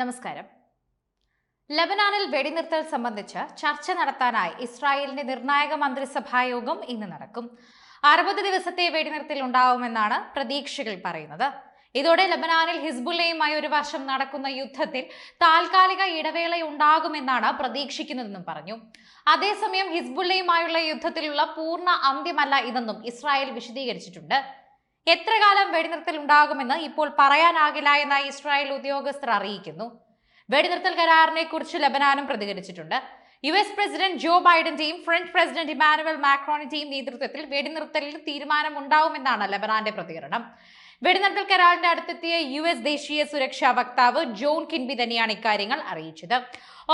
നമസ്കാരം. ലബനാനിൽ വെടിനിർത്തൽ സംബന്ധിച്ച് ചർച്ച നടത്താനായി ഇസ്രായേലിന്റെ നിർണായക മന്ത്രിസഭായോഗം ഇന്ന് നടക്കും. അറുപത് ദിവസത്തെ വെടിനിർത്തൽ ഉണ്ടാവുമെന്നാണ് പ്രതീക്ഷകൾ പറയുന്നത്. ഇതോടെ ലബനാനിൽ ഹിസ്ബുല്ലയുമായി ഒരു വർഷം നടക്കുന്ന യുദ്ധത്തിൽ താൽക്കാലിക ഇടവേള ഉണ്ടാകുമെന്നാണ് പ്രതീക്ഷിക്കുന്നതെന്നും പറഞ്ഞു. അതേസമയം ഹിസ്ബുല്ലയുമായുള്ള യുദ്ധത്തിലുള്ള പൂർണ അന്ത്യമല്ല ഇതെന്നും ഇസ്രായേൽ വിശദീകരിച്ചിട്ടുണ്ട്. എത്ര കാലം വെടിനിർത്തൽ ഉണ്ടാകുമെന്ന് ഇപ്പോൾ പറയാനാകില്ല എന്ന ഇസ്രായേൽ ഉദ്യോഗസ്ഥർ അറിയിക്കുന്നു. വെടിനിർത്തൽ കരാറിനെ കുറിച്ച് ലബനാനും പ്രതികരിച്ചിട്ടുണ്ട്. യു എസ് പ്രസിഡന്റ് ജോ ബൈഡന്റെയും ഫ്രഞ്ച് പ്രസിഡന്റ് ഇമാനുവൽ മാക്രോണിന്റെയും നേതൃത്വത്തിൽ വെടിനിർത്തലിൽ തീരുമാനമുണ്ടാവുമെന്നാണ് ലബനാന്റെ പ്രതികരണം. വെടിനിർത്തൽ കരാറിന്റെ അടുത്തെത്തിയ യു എസ് ദേശീയ സുരക്ഷാ വക്താവ് ജോൺ കിൻബി തന്നെയാണ് ഇക്കാര്യങ്ങൾ അറിയിച്ചത്.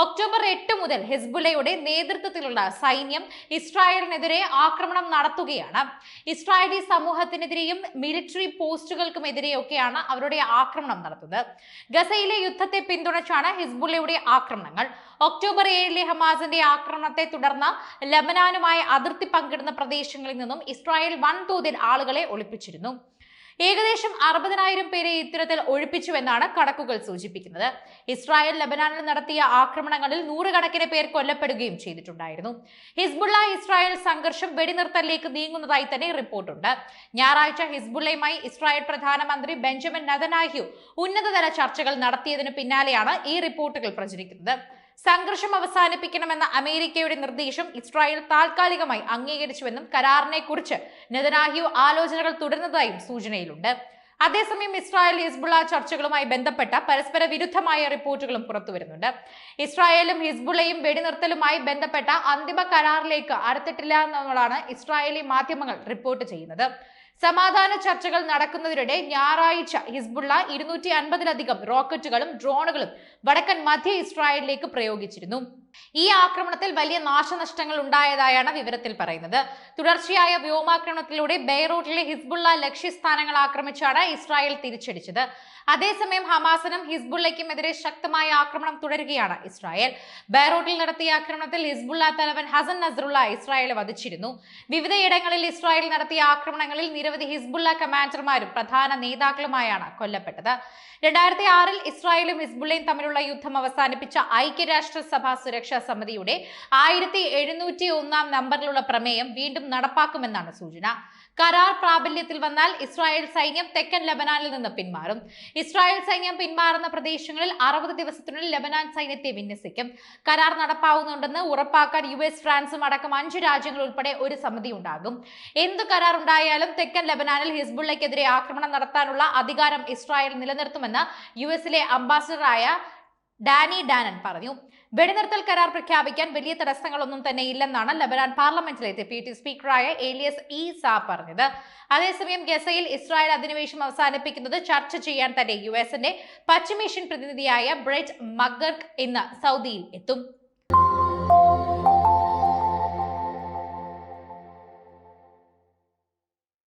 ഒക്ടോബർ എട്ട് മുതൽ ഹിസ്ബുലയുടെ നേതൃത്വത്തിലുള്ള സൈന്യം ഇസ്രായേലിനെതിരെ ആക്രമണം നടത്തുകയാണ്. ഇസ്രായേലി സമൂഹത്തിനെതിരെയും മിലിറ്ററി പോസ്റ്റുകൾക്കുമെതിരെയൊക്കെയാണ് അവരുടെ ആക്രമണം നടത്തുന്നത്. ഗസയിലെ യുദ്ധത്തെ പിന്തുണച്ചാണ് ഹിസ്ബുള്ളയുടെ ആക്രമണങ്ങൾ. ഒക്ടോബർ ഏഴിലെ ഹമാസിന്റെ ആക്രമണത്തെ തുടർന്ന് ലബനാനുമായി അതിർത്തി പങ്കിടുന്ന പ്രദേശങ്ങളിൽ നിന്നും ഇസ്രായേൽ വൻതോതിൽ ആളുകളെ ഒളിപ്പിച്ചിരുന്നു. ഏകദേശം അറുപതിനായിരം പേരെ ഇത്തരത്തിൽ ഒഴിപ്പിച്ചുവെന്നാണ് കണക്കുകൾ സൂചിപ്പിക്കുന്നത്. ഇസ്രായേൽ ലബനാനിൽ നടത്തിയ ആക്രമണങ്ങളിൽ നൂറുകണക്കിന് പേർ കൊല്ലപ്പെടുകയും ചെയ്തിട്ടുണ്ടായിരുന്നു. ഹിസ്ബുള്ള ഇസ്രായേൽ സംഘർഷം വെടിനിർത്തലിലേക്ക് നീങ്ങുന്നതായി തന്നെ റിപ്പോർട്ടുണ്ട്. ഞായറാഴ്ച ഹിസ്ബുള്ളയുമായി ഇസ്രായേൽ പ്രധാനമന്ത്രി ബെഞ്ചമിൻ നദനാഹ്യു ഉന്നതതല ചർച്ചകൾ നടത്തിയതിനു പിന്നാലെയാണ് ഈ റിപ്പോർട്ടുകൾ പ്രചരിക്കുന്നത്. സംഘർഷം അവസാനിപ്പിക്കണമെന്ന അമേരിക്കയുടെ നിർദ്ദേശം ഇസ്രായേൽ താൽക്കാലികമായി അംഗീകരിച്ചുവെന്നും കരാറിനെക്കുറിച്ച് നെതനാഹ്യു ആലോചനകൾ തുടരുന്നതായും സൂചനയിലുണ്ട്. അതേസമയം ഇസ്രായേൽ ഹിസ്ബുള്ള ചർച്ചകളുമായി ബന്ധപ്പെട്ട പരസ്പര വിരുദ്ധമായ റിപ്പോർട്ടുകളും പുറത്തുവരുന്നുണ്ട്. ഇസ്രായേലും ഹിസ്ബുള്ളയും വെടിനിർത്തലുമായി ബന്ധപ്പെട്ട അന്തിമ കരാറിലേക്ക് അടുത്തിട്ടില്ല എന്നുള്ളതാണ് ഇസ്രായേലി മാധ്യമങ്ങൾ റിപ്പോർട്ട് ചെയ്യുന്നത്. സമാധാന ചർച്ചകൾ നടക്കുന്നതിനിടെ ഞായറാഴ്ച ഹിസ്ബുള്ള ഇരുന്നൂറ്റി അൻപതിലധികം റോക്കറ്റുകളും ഡ്രോണുകളും വടക്കൻ മധ്യ ഇസ്രായേലിലേക്ക് പ്രയോഗിച്ചിരുന്നു. ഈ ആക്രമണത്തിൽ വലിയ നാശനഷ്ടങ്ങൾ ഉണ്ടായതായാണ് വിവരത്തിൽ പറയുന്നത്. തുടർച്ചയായ വ്യോമാക്രമണത്തിലൂടെ ബെയ്റൂട്ടിലെ ഹിസ്ബുള്ള ലക്ഷ്യസ്ഥാനങ്ങൾ ആക്രമിച്ചാണ് ഇസ്രായേൽ തിരിച്ചടിച്ചത്. അതേസമയം ഹമാസിനും ഹിസ്ബുള്ളയ്ക്കുമെതിരെ ശക്തമായ ആക്രമണം തുടരുകയാണ് ഇസ്രായേൽ. ബെയ്റൂട്ടിൽ നടത്തിയ ആക്രമണത്തിൽ ഹിസ്ബുള്ള തലവൻ ഹസൻ നസറുള്ള ഇസ്രായേൽ വധിച്ചിരുന്നു. വിവിധയിടങ്ങളിൽ ഇസ്രായേൽ നടത്തിയ ആക്രമണങ്ങളിൽ നിരവധി ഹിസ്ബുള്ള കമാൻഡർമാരും പ്രധാന നേതാക്കളുമായാണ് കൊല്ലപ്പെട്ടത്. രണ്ടായിരത്തി ആറിൽ ഇസ്രായേലും ഹിസ്ബുള്ളയും തമ്മിലുള്ള യുദ്ധം അവസാനിപ്പിച്ച ഐക്യരാഷ്ട്രസഭ സുരക്ഷാ സമിതിയുടെ ആയിരത്തി എഴുന്നൂറ്റി ഒന്നാം നമ്പറിലുള്ള പ്രമേയം വീണ്ടും നടപ്പാക്കുമെന്നാണ് സൂചന. കരാർ പ്രാബല്യത്തിൽ വന്നാൽ ഇസ്രായേൽ സൈന്യം തെക്കൻ ലബനാനിൽ നിന്ന് പിന്മാറും. ഇസ്രായേൽ സൈന്യം പിന്മാറുന്ന പ്രദേശങ്ങളിൽ അറുപത് ദിവസത്തിനുള്ളിൽ ലബനാൻ സൈന്യത്തെ വിന്യസിക്കും. കരാർ നടപ്പാവുന്നുണ്ടെന്ന് ഉറപ്പാക്കാൻ യു എസ് ഫ്രാൻസും അടക്കം അഞ്ച് രാജ്യങ്ങൾ ഉൾപ്പെടെ ഒരു സമിതി ഉണ്ടാകും. എന്ത് കരാർ ഉണ്ടായാലും തെക്കൻ ലബനാനിൽ ഹിസ്ബുള്ളയ്ക്കെതിരെ ആക്രമണം നടത്താനുള്ള അധികാരം ഇസ്രായേൽ നിലനിർത്തുമെന്ന് യു എസിലെ അംബാസിഡറായ ഡാനി ഡാനൻ പറഞ്ഞു. വെടിനിർത്തൽ കരാർ പ്രഖ്യാപിക്കാൻ വലിയ തടസ്സങ്ങളൊന്നും തന്നെ ഇല്ലെന്നാണ് ലബനാൻ പാർലമെന്റിലെ ഡെപ്യൂട്ടി സ്പീക്കറായ ഏലിയസ് ഇ സാ പറഞ്ഞത്. അതേസമയം ഗസയിൽ ഇസ്രായേൽ അധിനിവേശം അവസാനിപ്പിക്കുന്നത് ചർച്ച ചെയ്യാൻ തന്നെ യു എസിന്റെ പശ്ചിമേഷ്യൻ പ്രതിനിധിയായ ബ്രെറ്റ് മഗർക്ക് ഇന്ന് സൗദിയിൽ എത്തും.